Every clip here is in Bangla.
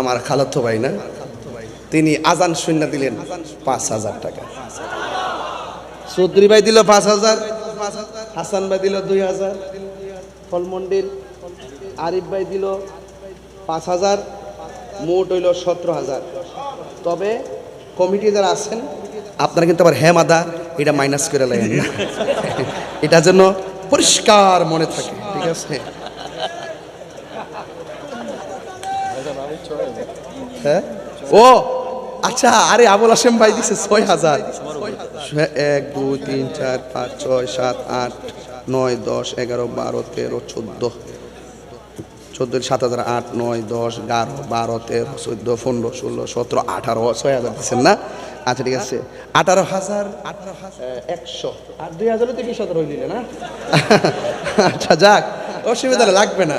আমার খালাতো ভাই না, তিনি আজান শূন্য দিলেন পাঁচ হাজার টাকা। চৌধুরী ভাই দিল পাঁচ হাজার, হাসান ভাই দিল দুই হাজার, ফলমন্ডির আরিফ ভাই দিল পাঁচ হাজার, মোট হইল সতেরো হাজার। তবে কমিটি যারা আছেন, আপনারা কিন্তু আবার হ্যাঁ মাদা, এটা মাইনাস করে লাগেন এটা যেন পরিষ্কার মনে থাকে, ঠিক আছে? হ্যাঁ? ও আচ্ছা আরে আবুল হাসেম ভাই দিছে ছয় হাজার। এক, দুই, তিন, চার, পাঁচ, ছয়, সাত, আট, নয়, দশ, এগারো, বারো, তেরো, চোদ্দ। চোদ্দ সাত হাজার, আট, নয়, দশ, এগারো, বারো, তেরো, চোদ্দ, পনেরো, ষোলো, সতেরো, আঠারো, ছয় হাজার দিচ্ছেন না? আচ্ছা ঠিক আছে। আঠারো হাজার আঠারো হাজার একশো। আর দুই হাজারও তো বিশ হাজার হইলে না? আচ্ছা যাক, অসুবিধা লাগবে না।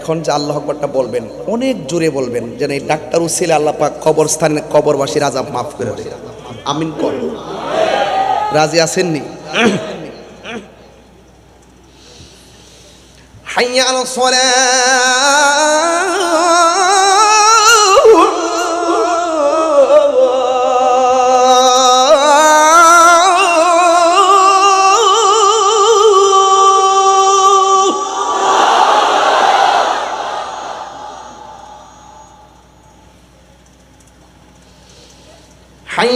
এখন যে আল্লাহ আকবরটা বলবেন, অনেক জোরে বলবেন, যেন এই ডাক্তার উসিলে আল্লাহ পাক কবরস্থানে কবরবাসীর আজাব মাফ করে দেয়। আমিন কর। রাজি আছেননি? হাইয়া আলো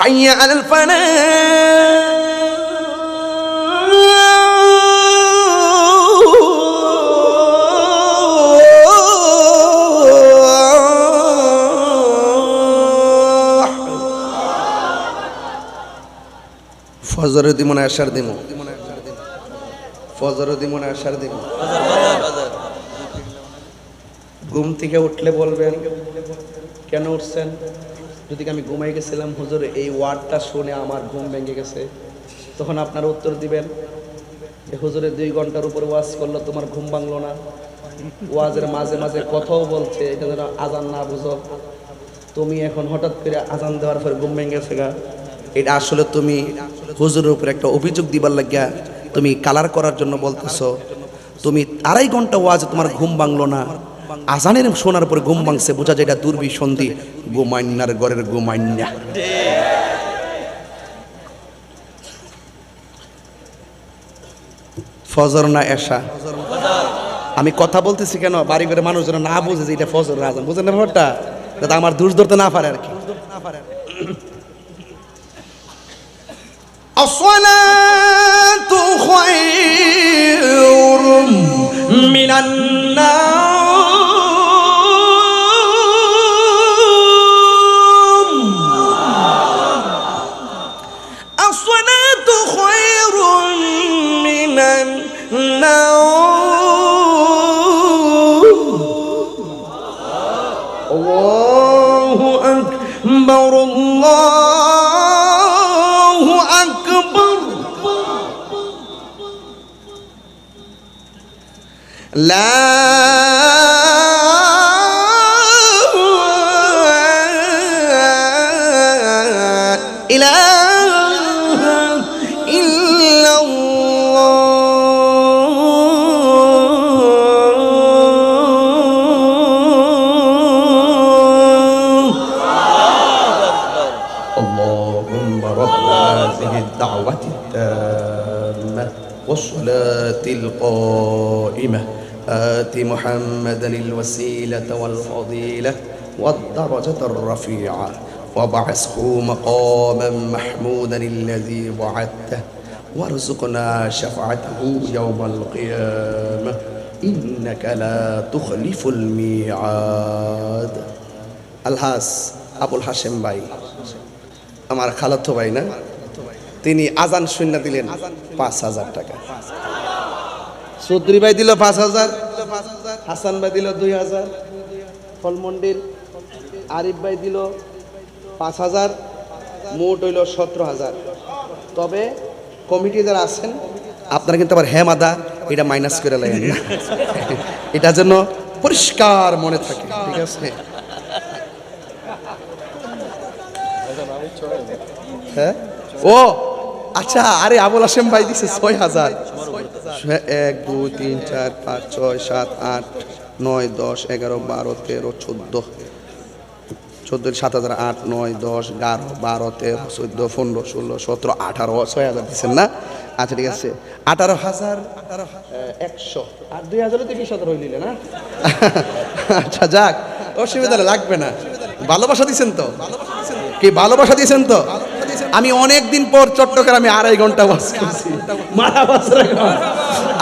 حي على الفلاح ফজরে দিব না আসার দিব ফজরে দিব না আসার দিব ঘুম থেকে উঠলে বলবেন কেন উঠছেন যদি আমি ঘুমাই গেছিলাম, হুজুর, এই ওয়ার্ডটা শুনে আমার ঘুম ভেঙে গেছে। তখন আপনারা উত্তর দিবেন যে, হুজুরে, দুই ঘণ্টার উপর ওয়াজ করল তোমার ঘুম ভাঙলো না। ওয়াজের মাঝে মাঝে কথাও বলছে, এটা যেন আজান না বুঝো। তুমি এখন হঠাৎ করে আজান দেওয়ার পর ঘুম ভেঙে গেছে গা। এটা আসলে তুমি হুজুরের উপর একটা অভিযোগ দিবার লাগিয়া তুমি কালার করার জন্য বলতেছো। তুমি আড়াই ঘণ্টা ওয়াজ তোমার ঘুম ভাঙলো না। আজানের শোনার পরে ঘুম ভাঙছে বোঝা যায় এটা দুর্বিসন্ধি ঘুমাইন্যার ঘরের ঘুমাইন্যা ফজর না এশা আমি কথা বলতেছি কেন বাড়ি করে মানুষ যেন না বুঝে যে এটা ফজর না আজান বুঝেন না ব্যাপারটা যাতে আমার দুষ ধরতে না পারে আর কি الصلاة خير من النوم আকবর আল্লাহু আকবর লা الدعوة التامة والصلاة القائمة آت محمدا الوسيلة والفضيلة والدرجة الرفيعة وابعثه مقاما محمودا الذي وعدته وارزقنا شفاعته يوم القيامة إنك لا تخلف الميعاد আলহাস আবুল হাশেম ভাই আমার খালাতো ভাই না তিনি আজান শূন্য দিলেন পাঁচ হাজার টাকা। চৌধুরী ভাই দিল পাঁচ হাজার হাসান ভাই দিল দুই হাজার ফলমন্ডির আরিফ ভাই দিল পাঁচ হাজার মোট হইল সতেরো হাজার। তবে কমিটি যারা আছেন আপনারা কিন্তু আবার হ্যাঁ মাদা এটা মাইনাস করে লাগেন না এটা যেন পরিষ্কার মনে থাকে ঠিক আছে? হ্যাঁ? ও! আচ্ছা আরে আবুল হাসেম ভাই দিছে ছয় হাজার। এক দুই তিন চার পাঁচ ছয় সাত আট নয় দশ এগারো বারো তেরো চোদ্দ। চোদ্দ সাত হাজার আট নয় দশ এগারো বারো তেরো চোদ্দ পনেরো ষোলো সতেরো আঠারো ছয় হাজার দিচ্ছেন না? আচ্ছা ঠিক আছে। আঠারো হাজার আঠারো একশো। আর দুই হাজারও তো বিশ হাজার হইলিলে না? আচ্ছা যাক অসুবিধা লাগবে না। ভালোবাসা দিচ্ছেন তো? কি ভালোবাসা দিয়েছেন তো? আমি অনেক দিন পর চট্টগ্রামে আড়াই ঘণ্টা বাস করছি। মারা এখন।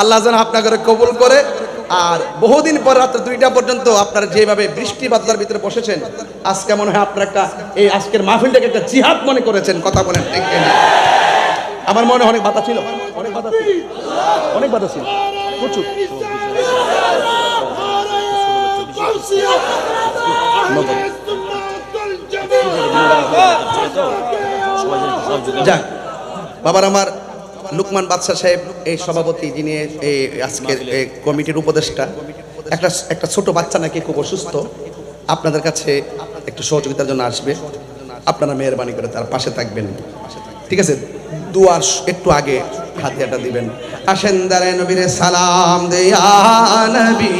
আল্লাহ যেন আপনাকে কবুল করে। আর বহুদিন পর রাত্রে দুইটা পর্যন্ত আপনারা যেভাবে বৃষ্টি বাদলার ভিতরে বসেছেন আজকে মনে হয় আপনারা একটা এই আজকের মাহফিলটাকে একটা জিহাদ মনে করেছেন, কথা বলেন আমার মনে অনেক বাধা ছিল। অনেক বাধা ছিল। অনেক বাধা ছিল। প্রচুর। যাক বাবার আমার লুকমান বাদশাহ সাহেব এই সভাপতি যিনি এই আজকের এই কমিটির উপদেষ্টা একটা একটা ছোট বাচ্চা নাকি খুব অসুস্থ আপনাদের কাছে একটু সহযোগিতার জন্য আসবে। আপনারা মেহরবানি করে তার পাশে থাকবেন। ঠিক আছে? দুয়ার একটু আগে হাতিয়াটা দিবেন। আসেন দারে নবীরে সালাম দেয়া নবী।